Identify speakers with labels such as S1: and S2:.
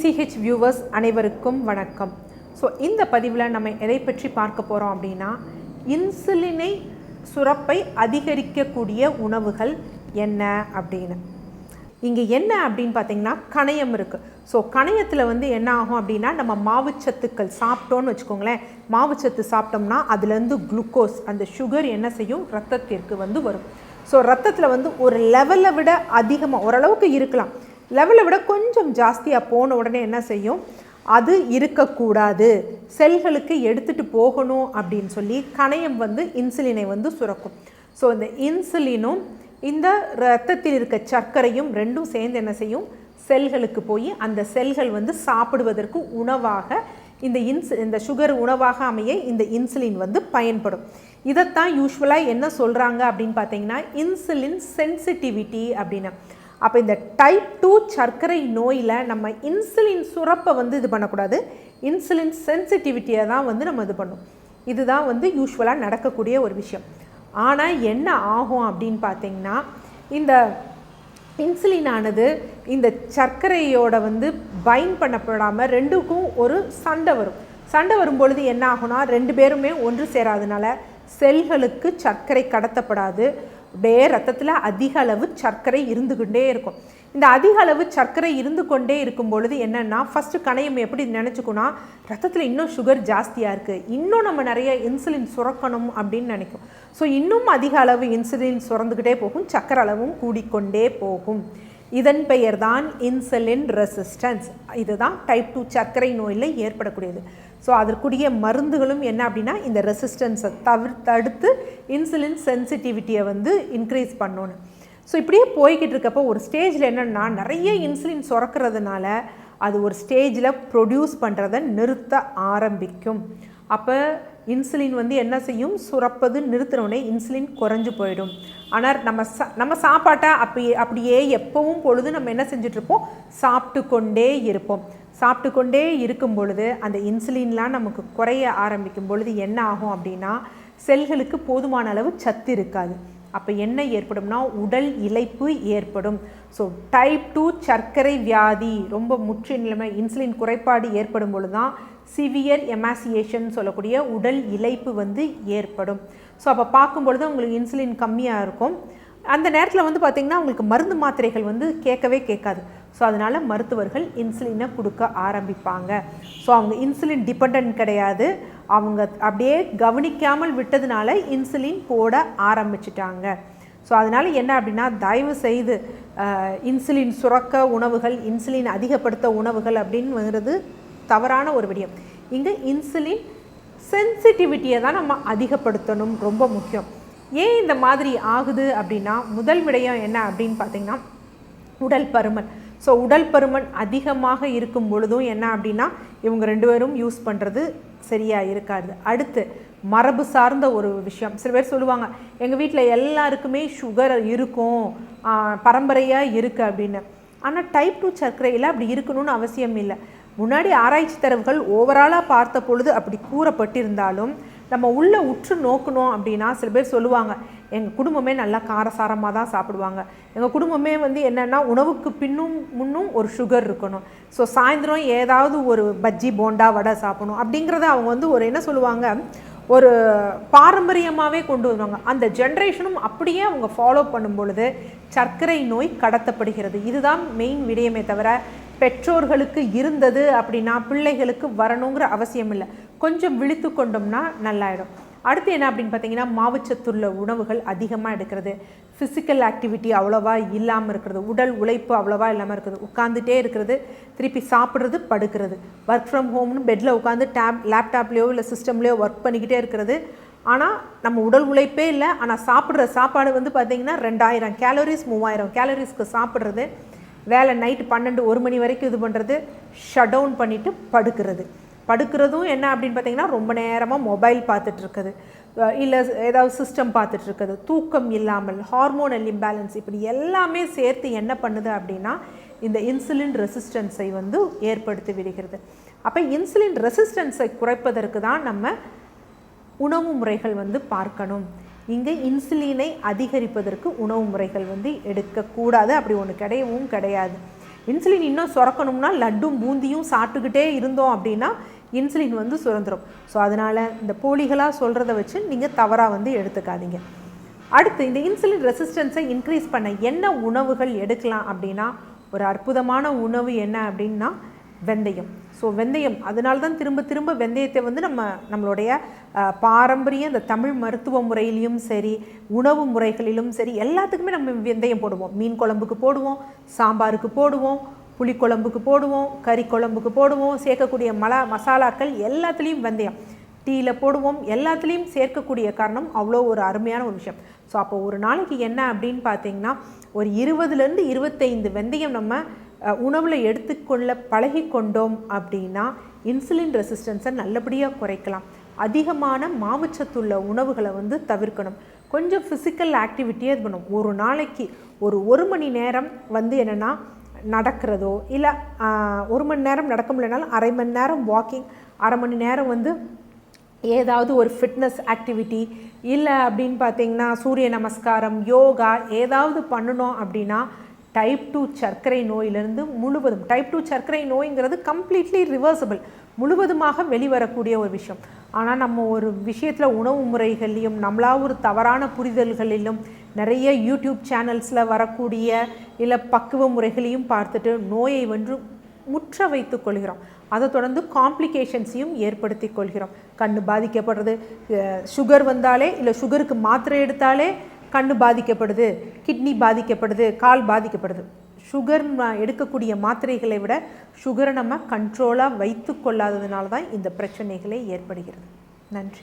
S1: DCH viewers அனைவருக்கும் வணக்கம். So இந்த பதிவில் நம்ம எதை பற்றி பார்க்க போகிறோம் அப்படின்னா இன்சுலினை சுரப்பை அதிகரிக்கக்கூடிய உணவுகள் என்ன அப்படின்னு. இங்கே என்ன அப்படின்னு பார்த்தீங்கன்னா கணையம் இருக்குது ஸோ கணையத்தில் வந்து என்ன ஆகும் அப்படின்னா நம்ம மாவுச்சத்துக்கள் சாப்பிட்டோன்னு வச்சுக்கோங்களேன். மாவுச்சத்து சாப்பிட்டோம்னா அதுலேருந்து குளுக்கோஸ் அந்த சுகர் என்ன செய்யும்? ரத்தத்திற்கு வந்து வரும். ஸோ ரத்தத்தில் வந்து ஒரு லெவலை விட அதிகமாக ஓரளவுக்கு இருக்கலாம். லெவலை விட கொஞ்சம் ஜாஸ்தியாக போன உடனே என்ன செய்யும்? அது இருக்கக்கூடாது. செல்களுக்கு எடுத்துகிட்டு போகணும் அப்படின்னு சொல்லி கணையம் வந்து இன்சுலினை வந்து சுரக்கும். ஸோ இந்த இன்சுலினும் இந்த ரத்தத்தில் இருக்க சர்க்கரையும் ரெண்டும் சேர்ந்து என்ன செய்யும்? செல்களுக்கு போய் அந்த செல்கள் வந்து சாப்பிடுவதற்கு உணவாக இந்த இன்சு இந்த சுகர் உணவாக அமைய இந்த இன்சுலின் வந்து பயன்படும். இதைத்தான் யூஸ்வலாக என்ன சொல்கிறாங்க அப்படின்னு பார்த்தீங்கன்னா இன்சுலின் சென்சிட்டிவிட்டி அப்படின்னு. அப்போ இந்த டைப் டூ சர்க்கரை நோயில் நம்ம இன்சுலின் சுரப்பை வந்து இது பண்ணக்கூடாது. இன்சுலின் சென்சிட்டிவிட்டியை தான் வந்து நம்ம இது பண்ணும். இதுதான் வந்து யூஸ்வலாக நடக்கக்கூடிய ஒரு விஷயம். ஆனால் என்ன ஆகும் அப்படின்னு பார்த்தீங்கன்னா இந்த இன்சுலினானது இந்த சர்க்கரையோட வந்து பைன் பண்ணப்படாமல் ரெண்டுக்கும் ஒரு சண்டை வரும். சண்டை வரும்பொழுது என்ன ஆகும்னா ரெண்டு பேருமே ஒன்று சேராதனால செல்களுக்கு சர்க்கரை கடத்தப்படாது. அப்படியே ரத்தத்தில் அதிக அளவு சர்க்கரை இருந்துக்கிட்டே இருக்கும். இந்த அதிக அளவு சர்க்கரை இருந்து கொண்டே இருக்கும் பொழுது என்னென்னா ஃபஸ்ட்டு கணையம் எப்படி நினச்சிக்கோன்னா ரத்தத்தில் இன்னும் சுகர் ஜாஸ்தியாக இருக்குது இன்னும் நம்ம நிறைய இன்சுலின் சுரக்கணும் அப்படின்னு நினைக்கும். ஸோ இன்னும் அதிக அளவு இன்சுலின் சுரந்துக்கிட்டே போகும் சர்க்கரை அளவும் கூடிக்கொண்டே போகும். இதன் பெயர் தான் இன்சுலின் ரெசிஸ்டன்ஸ் இதுதான் டைப் டூ சர்க்கரை நோயில் ஏற்படக்கூடியது. ஸோ அதற்குரிய மருந்துகளும் என்ன அப்படின்னா இந்த ரெசிஸ்டன்ஸை தவிர தடுத்து இன்சுலின் சென்சிட்டிவிட்டியை வந்து இன்க்ரீஸ் பண்ணணும். ஸோ இப்படியே போய்கிட்டு இருக்கப்போ ஒரு ஸ்டேஜில் என்னென்னா நிறைய இன்சுலின் சுரக்கிறதுனால அது ஒரு ஸ்டேஜில் ப்ரொடியூஸ் பண்ணுறதை நிறுத்த ஆரம்பிக்கும். அப்போ இன்சுலின் வந்து என்ன செய்யும்? சுரப்பது நிறுத்தினோடனே இன்சுலின் குறைஞ்சு போயிடும். ஆனால் நம்ம சா நம்ம சாப்பாட்டை அப்படி அப்படியே எப்பவும் பொழுது நம்ம என்ன செஞ்சிட்ருப்போம்? சாப்பிட்டு கொண்டே இருப்போம். சாப்பிட்டு கொண்டே இருக்கும் பொழுது அந்த இன்சுலின்லாம் நமக்கு குறைய ஆரம்பிக்கும் பொழுது என்ன ஆகும் அப்படின்னா செல்களுக்கு போதுமான அளவு சத்து இருக்காது. அப்போ என்ன ஏற்படும்னா உடல் இழைப்பு ஏற்படும். ஸோ டைப் டூ சர்க்கரை வியாதி ரொம்ப முற்று நிலைமை இன்சுலின் குறைபாடு ஏற்படும் பொழுது தான் சிவியர் எமாசியேஷன் சொல்லக்கூடிய உடல் இழைப்பு வந்து ஏற்படும். ஸோ அப்போ பார்க்கும்பொழுது உங்களுக்கு இன்சுலின் கம்மியாக இருக்கும். அந்த நேரத்தில் வந்து பார்த்திங்கன்னா உங்களுக்கு மருந்து மாத்திரைகள் வந்து கேட்கவே கேட்காது. ஸோ அதனால் மருத்துவர்கள் இன்சுலினை கொடுக்க ஆரம்பிப்பாங்க. ஸோ அவங்க இன்சுலின் டிபெண்ட் கிடையாது. அவங்க அப்படியே கவனிக்காமல் விட்டதுனால இன்சுலின் போட ஆரம்பிச்சிட்டாங்க. ஸோ அதனால் என்ன அப்படின்னா தயவு செய்து இன்சுலின் சுரக்க உணவுகள் இன்சுலின் அதிகப்படுத்த உணவுகள் அப்படின்னுங்கிறது தவறான ஒரு விடயம். இங்கே இன்சுலின் சென்சிட்டிவிட்டியை தான் நம்ம அதிகப்படுத்தணும் ரொம்ப முக்கியம். ஏன் இந்த மாதிரி ஆகுது அப்படின்னா முதல் விடயம் என்ன அப்படின்னு பார்த்தீங்கன்னா உடல் பருமன். ஸோ உடல் பருமன் அதிகமாக இருக்கும் பொழுதும் என்ன அப்படின்னா இவங்க ரெண்டு பேரும் யூஸ் பண்ணுறது சரியாக இருக்காது. அடுத்து மரபு சார்ந்த ஒரு விஷயம். சில பேர் சொல்லுவாங்க எங்கள் வீட்டில் எல்லாருக்குமே சுகர் இருக்கும் பரம்பரையாக இருக்குது அப்படின்னு. ஆனால் டைப் டூ சர்க்கரையில் அப்படி இருக்கணும்னு அவசியம் இல்லை. முன்னாடி ஆராய்ச்சி தரவுகள் ஓவராலாக பார்த்த பொழுது அப்படி கூறப்பட்டிருந்தாலும் நம்ம உள்ளே உற்று நோக்கணும் அப்படின்னா சில பேர் சொல்லுவாங்க எங்கள் குடும்பமே நல்லா காரசாரமாக தான் சாப்பிடுவாங்க. எங்கள் குடும்பமே வந்து என்னென்னா உணவுக்கு பின்னும் முன்னும் ஒரு சுகர் இருக்கணும். ஸோ சாயந்தரம் ஏதாவது ஒரு பஜ்ஜி போண்டா வடை சாப்பிடணும். அப்படிங்கிறத அவங்க வந்து ஒரு என்ன சொல்லுவாங்க ஒரு பாரம்பரியமாகவே கொண்டு வருவாங்க. அந்த ஜென்ரேஷனும் அப்படியே அவங்க ஃபாலோ பண்ணும் பொழுது சர்க்கரை நோய் கடத்தப்படுகிறது. இதுதான் மெயின் விடயமே தவிர பெற்றோர்களுக்கு இருந்தது அப்படின்னா பிள்ளைகளுக்கு வரணுங்கிற அவசியம் இல்லை. கொஞ்சம் விழித்து கொண்டோம்னா நல்லாயிடும். அடுத்து என்ன அப்படின்னு பார்த்தீங்கன்னா மாவுச்சத்துள்ள உணவுகள் அதிகமாக எடுக்கிறது. ஃபிசிக்கல் ஆக்டிவிட்டி அவ்வளோவா இல்லாமல் இருக்கிறது. உடல் உழைப்பு அவ்வளோவா இல்லாமல் இருக்கிறது உட்காந்துட்டே இருக்கிறது. திருப்பி சாப்பிட்றது படுக்கிறது. ஒர்க் ஃப்ரம் ஹோம்னு பெட்டில் உட்காந்து டேப் லேப்டாப்லேயோ இல்லை சிஸ்டம்லேயோ ஒர்க் பண்ணிக்கிட்டே இருக்கிறது. ஆனால் நம்ம உடல் உழைப்பே இல்லை. ஆனால் சாப்பிட்ற சாப்பாடு வந்து பார்த்திங்கன்னா ரெண்டாயிரம் கேலரிஸ் மூவாயிரம் கேலரிஸ்க்கு சாப்பிட்றது. வேலை நைட்டு பன்னெண்டு ஒரு மணி வரைக்கும் இது பண்ணுறது ஷட் டவுன் பண்ணிவிட்டு படுக்கிறது. படுக்கிறதும் என்ன அப்படின்னு பார்த்தீங்கன்னா ரொம்ப நேரமாக மொபைல் பார்த்துட்ருக்குது இல்லை ஏதாவது சிஸ்டம் பார்த்துட்ருக்குது தூக்கம் இல்லாமல் ஹார்மோனல் இம்பேலன்ஸ் இப்படி எல்லாமே சேர்த்து என்ன பண்ணுது அப்படின்னா இந்த இன்சுலின் ரெசிஸ்டன்ஸை வந்து ஏற்படுத்தி விடுகிறது. அப்போ இன்சுலின் ரெசிஸ்டன்ஸை குறைப்பதற்கு தான் நம்ம உணவு முறைகள் வந்து பார்க்கணும். இங்கே இன்சுலினை அதிகரிப்பதற்கு உணவு முறைகள் வந்து எடுக்கக்கூடாது. அப்படி ஒன்று கிடையவும் கிடையாது. இன்சுலின் இன்னும் சுரக்கணும்னா லட்டும் பூந்தியும் சாப்பிட்டுக்கிட்டே இருந்தோம் அப்படின்னா இன்சுலின் வந்து சுரந்துடும் ஸோ அதனால் இந்த போலிகளாக சொல்கிறத வச்சு நீங்கள் தவறாக வந்து எடுத்துக்காதீங்க. அடுத்து இந்த இன்சுலின் ரெசிஸ்டன்ஸை இன்க்ரீஸ் பண்ண என்ன உணவுகள் எடுக்கலாம் அப்படின்னா ஒரு அற்புதமான உணவு என்ன அப்படின்னா வெந்தயம். ஸோ வெந்தயம் அதனால தான் திரும்ப திரும்ப வெந்தயத்தை வந்து நம்ம நம்மளுடைய பாரம்பரிய இந்த தமிழ் மருத்துவ முறையிலையும் சரி உணவு முறைகளிலும் சரி எல்லாத்துக்குமே நம்ம வெந்தயம் போடுவோம். மீன் குழம்புக்கு போடுவோம் சாம்பாருக்கு போடுவோம் புளிக்குழம்புக்கு போடுவோம் கறி குழம்புக்கு போடுவோம் சேர்க்கக்கூடிய மலா மசாலாக்கள் எல்லாத்துலேயும் வெந்தயம். டீயில் போடுவோம் எல்லாத்துலேயும் சேர்க்கக்கூடிய காரணம் அவ்வளோ ஒரு அருமையான ஒரு விஷயம். ஸோ அப்போ ஒரு நாளைக்கு என்ன அப்படின்னு பார்த்தீங்கன்னா ஒரு இருபதுலேருந்து இருபத்தைந்து வெந்தயம் நம்ம உணவில் எடுத்துக்கொள்ள பழகி கொண்டோம் அப்படின்னா இன்சுலின் ரெசிஸ்டன்ஸை நல்லபடியாக குறைக்கலாம். அதிகமான மாவுச்சத்துள்ள உணவுகளை வந்து தவிர்க்கணும். கொஞ்சம் ஃபிசிக்கல் ஆக்டிவிட்டியே இது பண்ணும் ஒரு நாளைக்கு ஒரு ஒரு மணி நேரம் வந்து என்னென்னா நடக்கிறதோ இல்லை ஒரு மணி நேரம் நடக்க முடியலனாலும் அரை மணி நேரம் வாக்கிங் அரை மணி நேரம் வந்து ஏதாவது ஒரு ஃபிட்னஸ் ஆக்டிவிட்டி இல்லை அப்படின்னு பார்த்தீங்கன்னா சூரிய நமஸ்காரம் யோகா ஏதாவது பண்ணணும் அப்படின்னா டைப் டூ சர்க்கரை நோயிலிருந்து முழுவதும் டைப் டூ சர்க்கரை நோய்ங்கிறது கம்ப்ளீட்லி ரிவர்சபிள் முழுவதுமாக வெளிவரக்கூடிய ஒரு விஷயம். ஆனால் நம்ம ஒரு விஷயத்தில் உணவு முறைகள்லையும் நம்மளா ஒரு தவறான புரிதல்களிலும் நிறைய யூடியூப் சேனல்ஸில் வரக்கூடிய இல்லை பக்குவ முறைகளையும் பார்த்துட்டு நோயை வந்து முற்ற வைத்துக் கொள்கிறோம். அதை தொடர்ந்து காம்ப்ளிகேஷன்ஸையும் ஏற்படுத்தி கொள்கிறோம். கண் பாதிக்கப்படுறது சுகர் வந்தாலே இல்லை சுகருக்கு மாத்திரை எடுத்தாலே கண் பாதிக்கப்படுது கிட்னி பாதிக்கப்படுது கால் பாதிக்கப்படுது. சுகர் எடுக்கக்கூடிய மாத்திரைகளை விட சுகரை நம்ம கண்ட்ரோலாக வைத்து கொள்ளாததுனால தான் இந்த பிரச்சனைகளே ஏற்படுகிறது. நன்றி.